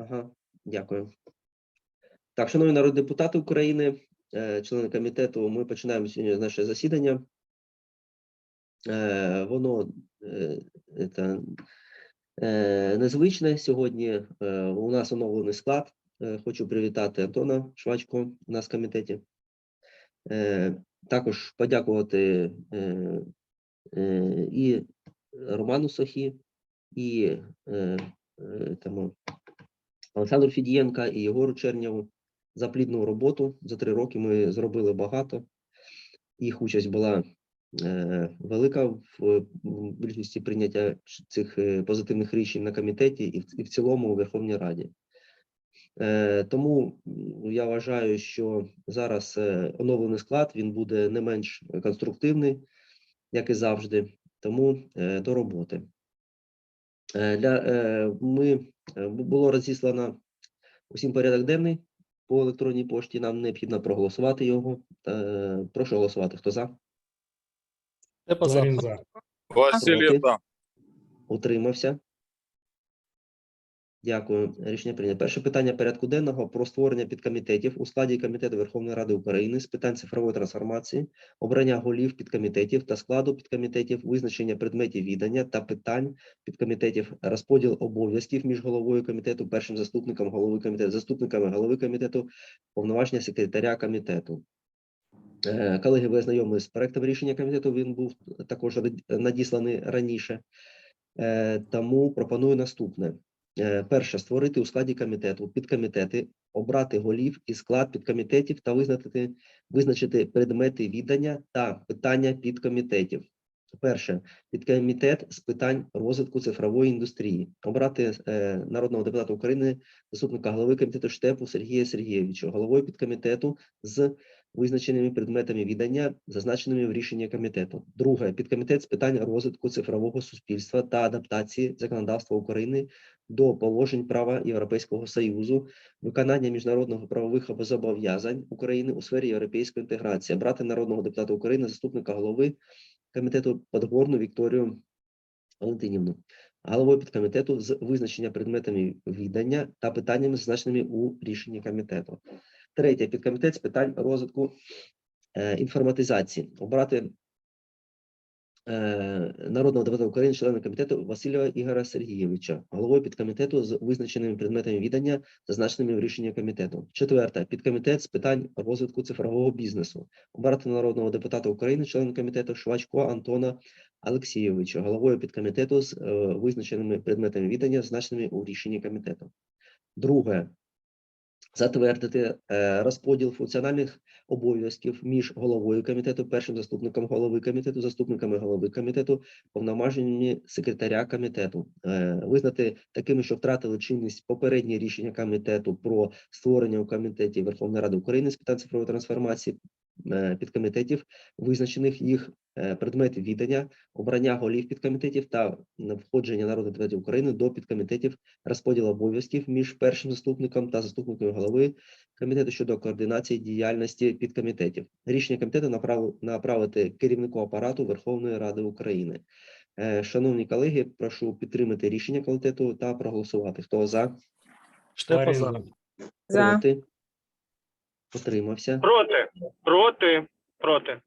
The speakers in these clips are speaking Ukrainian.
Ага, дякую. Так, шановні народні депутати України, е, члени комітету, ми починаємо сьогодні наше засідання. Е, Воно е, це, незвичне сьогодні. У нас оновлений склад. Хочу привітати Антона Швачко у нас в комітеті. Також подякувати і Роману Сохі, і тому Олександру Фідієнка і Єгору Чернєву за плідну роботу. За три роки ми зробили багато. Їх участь була е, велика в, більшості прийняття цих е, позитивних рішень на комітеті і в, цілому у Верховній Раді. Е, тому я вважаю, що зараз оновлений склад він буде не менш конструктивний, як і завжди. Тому до роботи. Е, Для, е, ми е, було розіслано усім порядок денний по електронній пошті. Нам необхідно проголосувати його. Прошу голосувати. Хто за. Василь за. Утримався. Дякую. Рішення прийнято. Перше питання порядку денного про створення підкомітетів у складі Комітету Верховної Ради України з питань цифрової трансформації, обрання голів підкомітетів та складу підкомітетів, визначення предметів відання та питань підкомітетів, розподіл обов'язків між головою комітету, першим заступником голови комітету, заступниками голови комітету, повноваження секретаря комітету. Е, Колеги, ви ознайомились з проектом рішення комітету. Він був також надісланий раніше. Е, Тому пропоную наступне. Е, Перше, створити у складі комітету підкомітети, обрати голів і склад підкомітетів та визначити, визначити предмети віддання та питання підкомітетів. Перше, підкомітет з питань розвитку цифрової індустрії. Обрати е, народного депутата України, заступника голови комітету Штепу Сергія Сергійовича, головою підкомітету з визначеними предметами віддання, зазначеними в рішенні комітету. Друге, підкомітет з питань розвитку цифрового суспільства та адаптації законодавства України до положень права Європейського Союзу, виконання міжнародного правових зобов'язань України у сфері європейської інтеграції, брати народного депутата України, заступника голови комітету Подгорну Вікторію Валентинівну, головою підкомітету з визначення предметами віддання та питаннями, зазначеними у рішенні комітету. Третє підкомітет з питань розвитку е, інформатизації. Обрати е, народного депутата України, члена комітету Васильєва Ігора Сергійовича, головою підкомітету з визначеними предметами віддання, зазначеними в рішенні комітету. Четверте підкомітет з питань розвитку цифрового бізнесу. Обрати народного депутата України, члена комітету Швачко Антона Олексійовича, головою підкомітету з е, визначеними предметами віддання, зазначеними у рішенні комітету. Друге. Затвердити е, розподіл функціональних обов'язків між головою комітету, першим заступником голови комітету, заступниками голови комітету, повноваженнями секретаря комітету, е, визнати такими, що втратили чинність попередні рішення комітету про створення у комітеті Верховної Ради України з питань цифрової трансформації підкомітетів, визначених їх е, предметів віддання, обрання голів підкомітетів та входження народних депутатів України до підкомітетів розподіл обов'язків між першим заступником та заступником голови комітету щодо координації діяльності підкомітетів. Рішення комітету направити керівнику апарату Верховної Ради України. Е, Шановні колеги, прошу підтримати рішення комітету та проголосувати. Хто за? Штепа за. за. За. Проти? Утримався. Проти. Проти. Проти.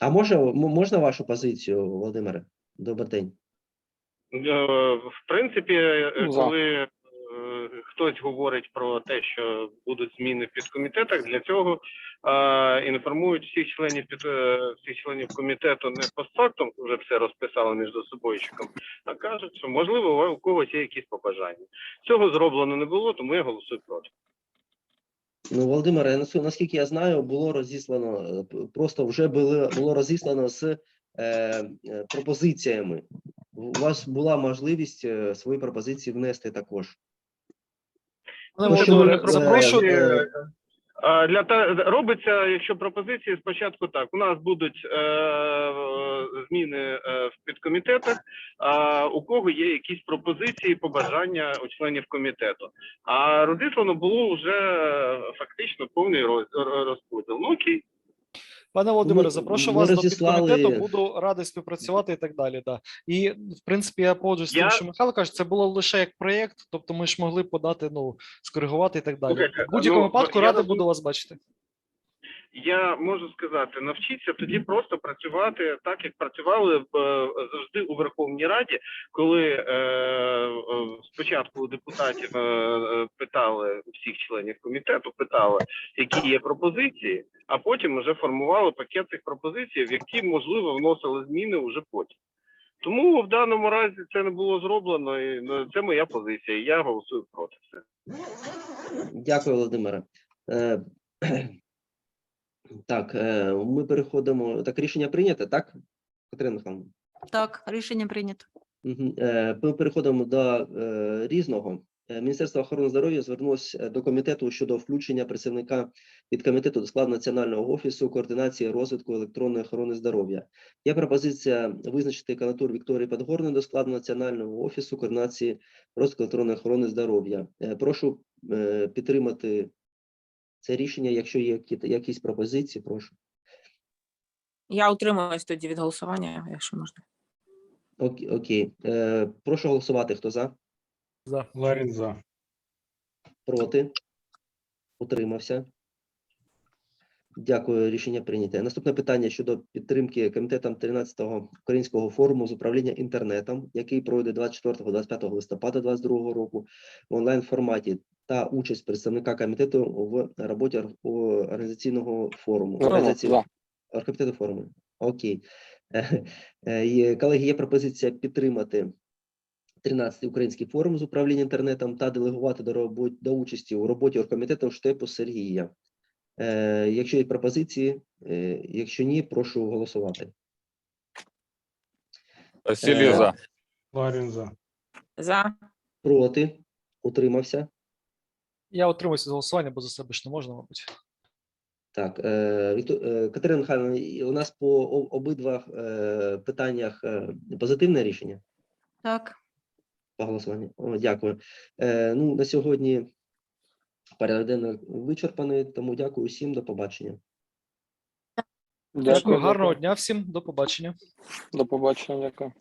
А може, можна вашу позицію, Володимире? Добрий день. Е, В принципі, е, Ну, за. коли е, хтось говорить про те, що будуть зміни в підкомітетах, для цього е, інформують всіх членів під е, всіх членів комітету не постфактум, вже все розписали між собою, а кажуть, що можливо у когось є якісь побажання. Цього зроблено не було, тому я голосую проти. Ну, Володимире, нас- наскільки я знаю, було розіслано, е, просто вже було, було розіслано з е, е, пропозиціями. У вас була можливість е, свої пропозиції внести також. Пане Е, Для та робиться, якщо пропозиції спочатку так. У нас будуть е, зміни е, в підкомітетах. А у кого є якісь пропозиції, побажання у членів комітету. А розіслано було вже фактично повний роз, розподіл. Ну окей. Пане Володимире, запрошу запрошую ми вас до розіслали- підкомітету, буду радий співпрацювати і так далі. Да. І в принципі я погоджуюсь з тим, Я- що Михайло каже, це було лише як проєкт, тобто ми ж могли подати, ну скоригувати і так далі. Okay. В будь-якому ну, випадку радий буду вас бачити. Я можу сказати, навчіться тоді просто працювати так, як працювали е, завжди у Верховній Раді, коли е, е, спочатку депутатів питали всіх членів комітету, питали, які є пропозиції, а потім вже формували пакет цих пропозицій, в які можливо вносили зміни вже потім. Тому в даному разі це не було зроблено, і ну, це моя позиція. Я голосую проти. Все. Дякую, Володимире. Так, е, ми переходимо. Так, рішення прийнято, так? Катерина Михайловна? Так, рішення прийнято. Ми переходимо до різного. Міністерство охорони здоров'я звернулося до комітету щодо включення представника від комітету до складу Національного офісу координації розвитку електронної охорони здоров'я. Є пропозиція визначити кандидатуру Вікторії Подгорної до складу Національного офісу координації розвитку електронної охорони здоров'я. Е, Прошу е, підтримати це рішення. Якщо є якісь пропозиції, прошу. Я утримуюсь тоді від голосування, якщо можна. Окей, окей. Е, Прошу голосувати. Хто за? За. Ларін за. Проти? Утримався? Дякую, рішення прийняте. Наступне питання щодо підтримки комітетом 13-го Українського форуму з управління інтернетом, який пройде 24-25 листопада 2022 року в онлайн форматі та участь представника комітету в роботі організаційного форуму. Організації- Оргкомітету форуму. Окей. Е, Колеги, є пропозиція підтримати 13-й український форум з управління інтернетом та делегувати до роботи до участі у роботі оргкомітету Штепу Сергія. Е, якщо є пропозиції, е, якщо ні, прошу голосувати. Василий Е, за. Ларін за. За. Проти, утримався. Я утримуюся з голосування, бо за себе ж не можна, мабуть. Так, Катерина Михайловна, у нас по обидва питаннях позитивне рішення Так. по голосуванню. О, дякую. Ну, на сьогодні порядок вичерпаний, тому дякую всім, до побачення. Дякую, гарного дня всім, до побачення. До побачення, дякую.